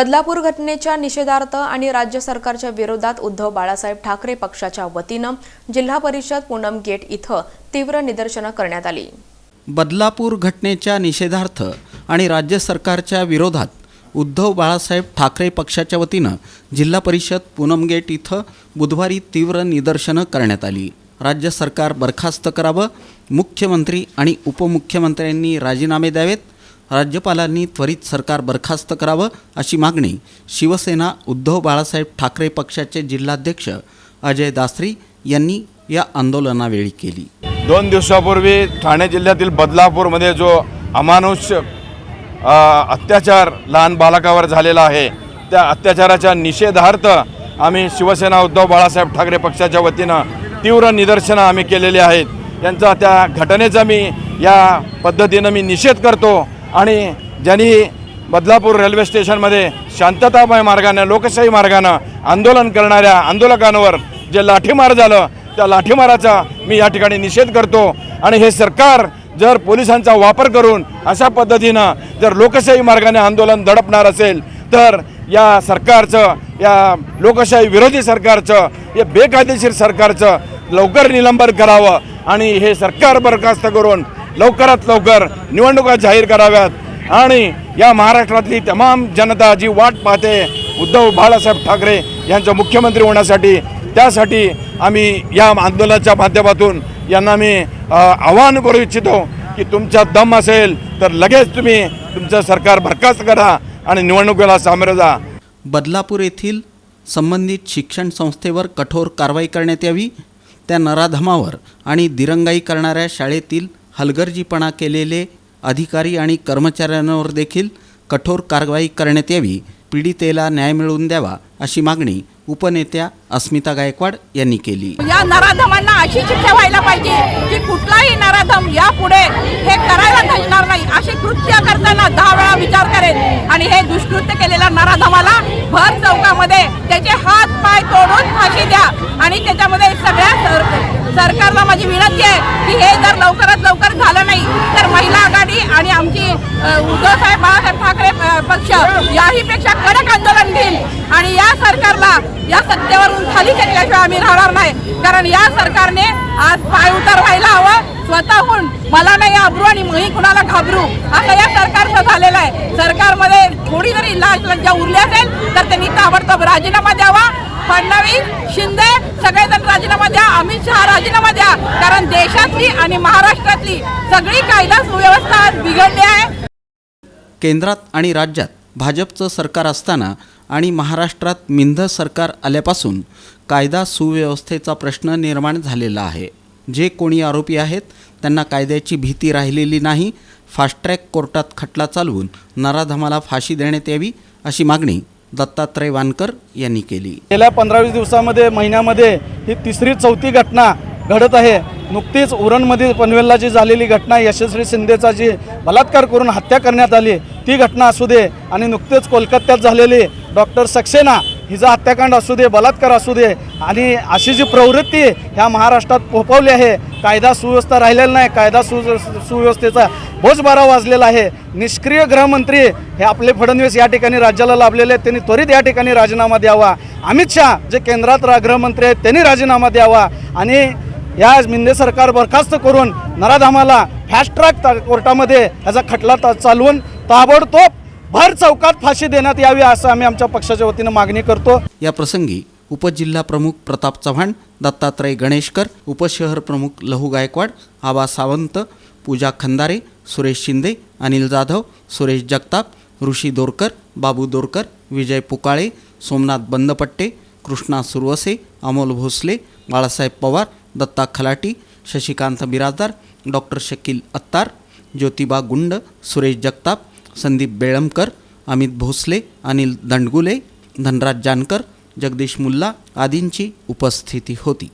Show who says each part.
Speaker 1: बदलापूर घटनेच्या निषेधार्थ आणि राज्य सरकारच्या विरोधात उद्धव बाळासाहेब ठाकरे पक्षाच्या वतीनं जिल्हा परिषद पूनम गेट इथं तीव्र निदर्शनं करण्यात आली
Speaker 2: बदलापूर घटनेच्या निषेधार्थ आणि राज्य सरकारच्या विरोधात उद्धव बाळासाहेब ठाकरे पक्षाच्या वतीनं जिल्हा परिषद पूनम गेट इथं बुधवारी तीव्र निदर्शनं करण्यात आली राज्य सरकार बरखास्त करावं मुख्यमंत्री आणि उपमुख्यमंत्र्यांनी राजीनामे द्यावेत राज्यपालांनी त्वरित सरकार बरखास्त करावं अशी मागणी शिवसेना उद्धव बाळासाहेब ठाकरे पक्षाचे जिल्हाध्यक्ष अजय दासरी यांनी
Speaker 3: या आंदोलनावेळी केली दोन दिवसापूर्वी ठाणे जिल्ह्यातील बदलापूरमध्ये जो अमानुष अत्याचार लहान बालकावर झालेला आहे त्या अत्याचाराच्या निषेधार्थ आम्ही शिवसेना उद्धव बाळासाहेब ठाकरे पक्षाच्या वतीनं तीव्र निदर्शनं आम्ही केलेली आहेत त्यांचा त्या घटनेचा मी या पद्धतीनं मी निषेध करतो आणि ज्यांनी बदलापूर रेल्वे स्टेशनमध्ये शांततामय मार्गाने लोकशाही मार्गानं आंदोलन करणाऱ्या आंदोलकांवर जे लाठीमार झालं त्या लाठीमाराचा मी या ठिकाणी निषेध करतो आणि हे सरकार जर पोलिसांचा वापर करून अशा पद्धतीनं जर लोकशाही मार्गाने आंदोलन दडपणार असेल तर या सरकारचं या लोकशाही विरोधी सरकारचं या बेकायदेशीर सरकारचं लवकर निलंबन करावं आणि हे सरकार बरखास्त करून लवकरात लवकर निवडणुका जाहीर कराव्यात आणि या महाराष्ट्रातली तमाम जनता जी वाट पाहते उद्धव बाळासाहेब ठाकरे यांचं मुख्यमंत्री होण्यासाठी त्यासाठी आम्ही या आंदोलनाच्या माध्यमातून यांना मी आवाहन करू इच्छितो की तुमचा दम असेल तर लगेच तुम्ही तुमचं सरकार बरखास्त करा आणि निवडणुकीला सामोरं जा
Speaker 2: बदलापूर येथील संबंधित शिक्षण संस्थेवर कठोर कारवाई करण्यात यावी त्या नराधमावर आणि दिरंगाई करणाऱ्या शाळेतील हलगर्जीपणा केलेले अधिकारी आणि कर्मचाऱ्यांवर देखील कठोर कारवाई करण्यात यावी पीडितेला न्याय मिळवून द्यावा अशी मागणी उपनेत्या अस्मिता गायकवाड यांनी केली
Speaker 1: या नराधमांना अशी शिक्षा व्हायला पाहिजे की कुठलाही नराधम यापुढे हे करायला धजणार नाही अशी कृत्य करताना दहा वेळा विचार करेल आणि हे दुष्कृत्य केलेल्या नराधमाला आमची साहेब बाळासाहेब ठाकरे पक्ष याही पेक्षा कडक आंदोलन घेईल आणि या सरकारला या सत्तेवरून खाली केल्याशिवाय आम्ही राहणार नाही कारण या सरकारने आज पाय उतार व्हायला हवं स्वतःहून मला नाही घाबरू आणि मी कुणाला घाबरू असं या सरकारचं झालेलं आहे सरकारमध्ये थोडी जरी लाज लज्जा उरली असेल तर त्यांनी ताबडतोब राजीनामा द्यावा फडणवीस शिंदे सगळेजण राजीनामा द्या अमित शहा राजीनामा द्या कारण देशातली आणि महाराष्ट्रातली सगळी कायदा सुव्यवस्था बिघडली आहे
Speaker 2: केंद्रात आणि राज्यात भाजपचं सरकार असताना आणि महाराष्ट्रात मिंध सरकार आल्यापासून कायदा सुव्यवस्थेचा प्रश्न निर्माण झालेला आहे जे कोणी आरोपी आहेत त्यांना कायद्याची भीती राहिलेली नाही फास्ट ट्रॅक कोर्टात खटला चालवून नराधमाला फाशी देण्यात यावी अशी मागणी दत्तात्रय वानकर यांनी केली गेल्या पंधरावीस दिवसामध्ये महिन्यामध्ये ही तिसरी चौथी
Speaker 4: घटना घडत आहे नुकतीच उरणमध्ये पनवेलला जी झालेली घटना यशस्वी शिंदेचा जी बलात्कार करून हत्या करण्यात आली ती घटना असू दे आणि नुकतेच कोलकात्यात झालेली डॉक्टर सक्सेना हिचा हत्याकांड असू दे बलात्कार असू दे आणि अशी जी प्रवृत्ती ह्या महाराष्ट्रात पोपवली आहे कायदा सुव्यवस्था राहिलेला नाही कायदा सु सुव्यवस्थेचा बोजबारा वाजलेला आहे निष्क्रिय गृहमंत्री हे आपले फडणवीस या ठिकाणी राज्याला लाभलेले आहेत त्यांनी त्वरित या ठिकाणी राजीनामा द्यावा अमित शहा जे केंद्रात गृहमंत्री आहेत त्यांनी राजीनामा द्यावा आणि या मिंदे सरकार बरखास्त करून नराधामाला फास्ट ट्रॅक कोर्टामध्ये ह्याचा खटला चालवून ताबडतोब भर चौकात फाशी देण्यात यावी असं आम्ही आमच्या पक्षाच्या
Speaker 2: वतीनं मागणी करतो या प्रसंगी उपजिल्हा प्रमुख प्रताप चव्हाण दत्तात्रय गणेशकर उपशहर प्रमुख लहू गायकवाड आबा सावंत पूजा खंदारे सुरेश शिंदे अनिल जाधव सुरेश जगताप ऋषी दोरकर बाबू दोरकर विजय पुकाळे सोमनाथ बंदपट्टे कृष्णा सुरवसे अमोल भोसले बाळासाहेब पवार दत्ता खलाटी शशिकांत बिराजदार डॉक्टर शकील अत्तार ज्योतिबा गुंड सुरेश जगताप संदीप बेळमकर अमित भोसले अनिल दंडगुले धनराज जानकर जगदीश मुल्ला आदींची उपस्थिती होती